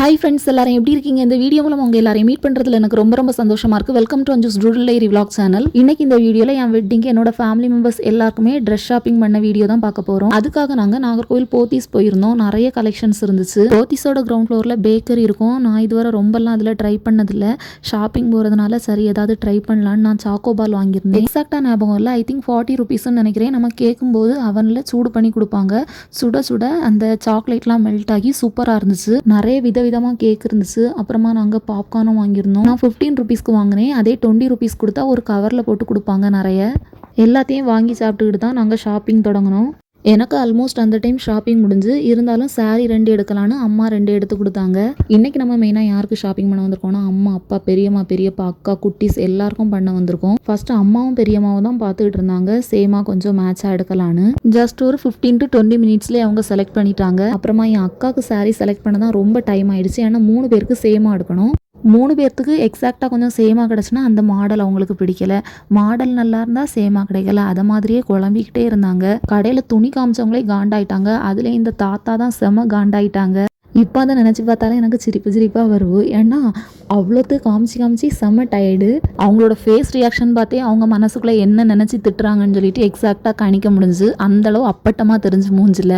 Hi friends எல்லாரும் எப்படி இருக்கீங்க? இந்த வீடியோ மூலம் உங்க எல்லாரையும் மீட் பண்றதுல எனக்கு ரொம்ப ரொம்ப சந்தோஷமா இருக்கு. Welcome to Anju's doodle vlog channel இன்னைக்கு இந்த வீடியோல என் வெட்டிங்க்கு என்னோட ஃபேமிலி மெம்பர்ஸ் எல்லாருக்குமே ட்ரெஸ் ஷாப்பிங் பண்ண வீடியோ தான் பார்க்க போறோம். அதுக்காக நாங்க நாகர்கோவில் போத்தீஸ் போயிருந்தோம். நிறைய கலெக்ஷன்ஸ் இருந்துச்சு. போத்தீஸோட கிரவுண்ட் ஃப்ளோர்ல பேக்கரி இருக்கும். நான் இதுவரை ரொம்பலாம் அதுல ட்ரை பண்ணதில்ல. ஷாப்பிங் போறதுனால சரி ஏதாவது ட்ரை பண்ணலான்னு நான் சாக்கோபால் வாங்கியிருந்தேன். எக்ஸாக்டா ஞாபகம் இல்லை. ஐ திங்க் ஃபார்ட்டி ருபீஸ்னு நினைக்கிறேன். நம்ம கேட்கும்போது அவனில் சூடு பண்ணி கொடுப்பாங்க. சுட சுட அந்த சாக்லேட்லாம் மெல்ட் ஆகி சூப்பராக இருந்துச்சு. நிறைய விதமாக கேக் இருந்துச்சு. அப்புறமா நாங்கள் பாப்கார்னும் வாங்கியிருந்தோம். நான் ஃபிஃப்டீன் ருபீஸ்க்கு வாங்கினேன். அதே டுவெண்ட்டி ருபீஸ் கொடுத்தா ஒரு கவரில் போட்டு கொடுப்பாங்க நிறைய. எல்லாத்தையும் வாங்கி சாப்பிட்டுக்கிட்டு தான் நாங்கள் ஷாப்பிங் தொடங்கினோம். எனக்கு ஆல்மோஸ்ட் அந்த டைம் ஷாப்பிங் முடிஞ்சு இருந்தாலும் சாரீ ரெண்டு எடுக்கலான்னு அம்மா ரெண்டு எடுத்து கொடுத்தாங்க. இன்றைக்கி நம்ம மெயினாக யாருக்கு ஷாப்பிங் பண்ண வந்திருக்கோம்னா அம்மா அப்பா பெரியம்மா பெரியப்பா அக்கா குட்டீஸ் எல்லாருக்கும் பண்ண வந்திருக்கோம். ஃபஸ்ட்டு அம்மாவும் பெரியம்மாவும் தான் பார்த்துக்கிட்டு இருந்தாங்க. சேமாக கொஞ்சம் மேட்சாக எடுக்கலான்னு ஜஸ்ட் ஒரு ஃபிஃப்டீன் டு டுவெண்ட்டி மினிட்ஸ்லேயே அவங்க செலக்ட் பண்ணிட்டாங்க. அப்புறமா என் அக்காவுக்கு சாரீ செலக்ட் பண்ண தான் ரொம்ப டைம் ஆயிடுச்சு. ஏன்னா மூணு பேருக்கு சேமாக எடுக்கணும். மூணு பேர்த்துக்கு எக்ஸாக்டாக கொஞ்சம் சேமாக கிடச்சுன்னா அந்த மாடல் அவங்களுக்கு பிடிக்கல. மாடல் நல்லா இருந்தால் சேமாக கிடைக்கல. அதை மாதிரியே குழம்பிக்கிட்டே இருந்தாங்க. கடையில் துணி காமிச்சவங்களே காண்டாயிட்டாங்க. அதில் இந்த தாத்தா தான் செம காண்டாயிட்டாங்க. இப்போ அதை நினச்சி பார்த்தாலே எனக்கு சிரிப்பு சிரிப்பாக வரும் ஏன்னா அவ்வளோத்து காமிச்சு காமிச்சு செம்ம டயர்டு அவங்களோட ஃபேஸ் ரியாக்ஷன் பார்த்தே அவங்க மனசுக்குள்ளே என்ன நினச்சி திட்டுறாங்கன்னு சொல்லிட்டு எக்ஸாக்டாக கணிக்க முடிஞ்சு அந்தளவு அப்பட்டமாக தெரிஞ்சு மூஞ்சில்.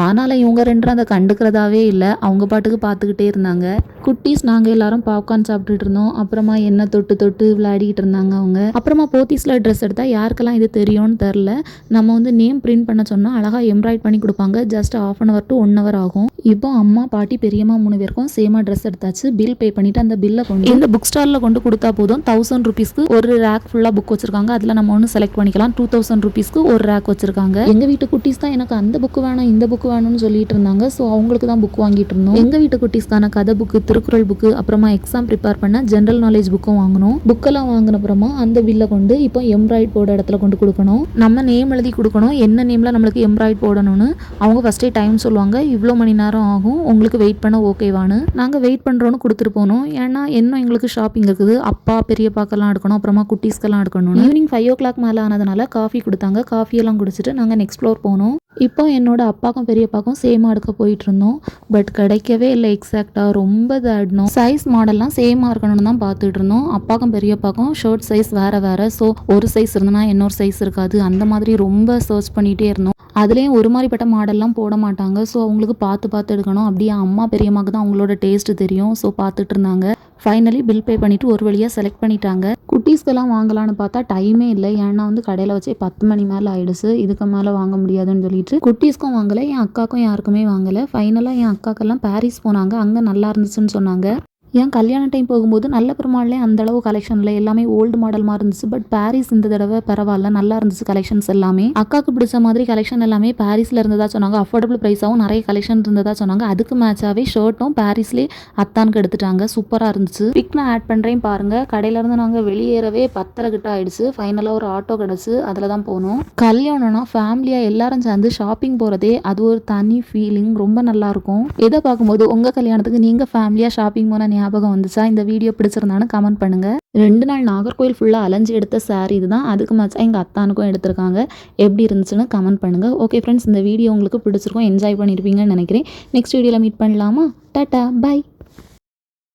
ஆனாலும் இவங்க ரெண்டும் அதை கண்டுக்கிறதாவே இல்லை. அவங்க பாட்டுக்கு பார்த்துக்கிட்டே இருந்தாங்க. குட்டீஸ் நாங்கள் எல்லாரும் பாப்கார்ன் சாப்பிட்டுட்டு இருந்தோம். அப்புறமா என்ன தொட்டு தொட்டு விளையாடிக்கிட்டு இருந்தாங்க அவங்க. அப்புறமா போத்தீஸில் ட்ரெஸ் எடுத்தால் யாருக்கெல்லாம் இது தெரியும்னு தெரில. நம்ம வந்து நேம் பிரிண்ட் பண்ண சொன்னால் அழகாக எம்ப்ராய்ட் பண்ணி கொடுப்பாங்க. Just half an hour to one hour ஆகும். இப்போ அம்மா பாட்டி பெரியம்மா மூணு பேருக்கும் சேமாக ட்ரெஸ் எடுத்தாச்சு. பில் பே பண்ணிவிட்டு அந்த பில்லை கொண்டு இந்த புக் ஸ்டாலில் கொண்டு கொடுத்தா போதும். தௌசண்ட் ருபீஸ்க்கு ஒரு ரேக் ஃபுல்லாக புக் வச்சிருக்காங்க. அதில் நம்ம ஒன்று செலக்ட் பண்ணிக்கலாம். டூ தௌசண்ட் ருபீஸ்க்கு ஒரு ரேக் வச்சிருக்காங்க. எங்கள் வீட்டு குட்டீஸ் தான் எனக்கு அந்த புக் வேணும் இந்த புக் புக் வேணும்னு சொல்லிட்டு இருந்தாங்க. ஸோ அவங்களுக்கு தான் புக் வாங்கிட்டு இருந்தோம். எங்கள் வீட்டு குட்டீஸ்க்கான கதை புக்கு திருக்குறள் புக்கு அப்புறமா எக்ஸாம் ப்ரிப்பேர் பண்ண ஜென்ரல் நாலேஜ் புக்கும் வாங்கினோம். புக்கெல்லாம் வாங்கின அப்புறமா அந்த பில்லை கொண்டு இப்போ எம்ப்ராய்ட் போட இடத்துல கொண்டு கொடுக்கணும். நம்ம நேம் எழுதி கொடுக்கணும். என்ன நேமில் நம்மளுக்கு எம்ப்ராய்ட் போடணும்னு அவங்க ஃபஸ்ட்டே டைம் சொல்லுவாங்க. இவ்வளோ மணி நேரம் ஆகும். உங்களுக்கு வெயிட் பண்ண ஓகேவான்னு நாங்கள் வெயிட் பண்ணுறோன்னு கொடுத்துட்டு போனோம். ஏன்னா இன்னும் எங்களுக்கு ஷாப்பிங் இருக்குது? அப்பா பெரியப்பாக்கெல்லாம் எடுக்கணும். அப்புறமா குட்டீஸ்க்கெல்லாம் எடுக்கணும் ஈவினிங் ஃபைவ் ஓ கிளாக் மேலே ஆனதுனால காஃபி கொடுத்தாங்க. காஃபியெல்லாம் குடிச்சிட்டு நாங்கள் நெக்ஸ்ட் ஃப்ளோர் போனோம். இப்போ என்னோட அப்பாக்கும் பெரியப்பாக்கும் சேமாக எடுக்க போயிட்டு இருந்தோம் பட் கிடைக்கவே இல்லை எக்ஸாக்டாக ரொம்ப தேடினோம் சைஸ் மாடல்லாம் சேமாக இருக்கணும்னு தான் பார்த்துட்டு இருந்தோம் அப்பாக்கும் பெரியப்பாக்கும் ஷர்ட் சைஸ் வேறு வேறு. ஸோ ஒரு சைஸ் இருந்தனா இன்னொரு சைஸ் இருக்காது. அந்த மாதிரி ரொம்ப சர்ச் பண்ணிகிட்டே இருந்தோம். அதுலேயும் ஒரு மாதிரிப்பட்ட மாடல்லாம் போட மாட்டாங்க. ஸோ அவங்களுக்கு பார்த்து பார்த்து எடுக்கணும். அப்படியே அம்மா பெரியம்மாவுக்கு தான் அவங்களோட டேஸ்ட்டு தெரியும். ஸோ பார்த்துட்டு இருந்தாங்க ஃபைனலி பில் பே பண்ணிவிட்டு ஒரு வழியாக செலக்ட் பண்ணிட்டாங்க. குட்டீஸ்க்கெல்லாம் வாங்கலாம்னு பார்த்தா டைமே இல்லை. ஏன்னா வந்து கடையில் வச்சே பத்து மணி மேலே ஆயிடுச்சு. இதுக்கு மேலே வாங்க முடியாதுன்னு சொல்லிட்டு குட்டீஸ்க்கும் வாங்கலை என் அக்காக்கும் யாருக்குமே வாங்கலை. ஃபைனலாக என் அக்காக்கெல்லாம் பாரிஸ் போனாங்க. அங்கே நல்லா இருந்துச்சுன்னு சொன்னாங்க. ஏன் கல்யாண டைம் போகும்போது நல்ல பெருமாள்லே அந்த அளவு கலெக்ஷனில் எல்லாமே ஓல்டு மாடல் மாதிரி இருந்துச்சு. பட் பாரிஸ் இந்த தடவை பரவாயில்ல. நல்லா இருந்துச்சு கலெக்ஷன்ஸ் எல்லாமே. அக்காவுக்கு பிடிச்ச மாதிரி கலெக்ஷன் எல்லாமே பாரிஸில் இருந்ததா சொன்னாங்க. அஃபோர்டபுள் ப்ரைஸாகவும் நிறைய கலெக்ஷன் இருந்ததா சொன்னாங்க. அதுக்கு மேட்சாகவே ஷர்ட்டும் பாரிஸ்லேயே அத்தானுக்கு எடுத்துட்டாங்க. சூப்பராக இருந்துச்சு. பிக் நான் ஆட் பண்ணுறேன் பாருங்கள் கடையிலேருந்து நாங்கள் வெளியேறவே பத்தரை கிட்ட ஆயிடுச்சு. ஃபைனலாக ஒரு ஆட்டோ கிடச்சி. அதில் தான் போனோம். கல்யாணம்னா ஃபேமிலியாக எல்லாரும் சேர்ந்து ஷாப்பிங் போகிறதே அது ஒரு தனி ஃபீலிங் ரொம்ப நல்லாயிருக்கும் எதை இதை பார்க்கும்போது உங்கள் கல்யாணத்துக்கு நீங்கள் ஃபேமிலியாக ஷாப்பிங் போனால் ஞாபகம் வந்துச்சா? இந்த வீடியோ பிடிச்சிருந்தான்னு கமெண்ட் பண்ணுங்க. ரெண்டு நாள் நாகர்கோயில் ஃபுல்லாக அலைஞ்சு எடுத்த சாரி இதுதான். அதுக்கு மச்சா எங்கள் அத்தானுக்கும் எடுத்திருக்காங்க. எப்படி இருந்துச்சுன்னு கமெண்ட் பண்ணுங்க. ஓகே ஃப்ரெண்ட்ஸ் இந்த வீடியோ உங்களுக்கு பிடிச்சிருக்கும் என்ஜாய் பண்ணியிருப்பீங்கன்னு நினைக்கிறேன். நெக்ஸ்ட் வீடியோவில் மீட் பண்ணலாமா? Tata bye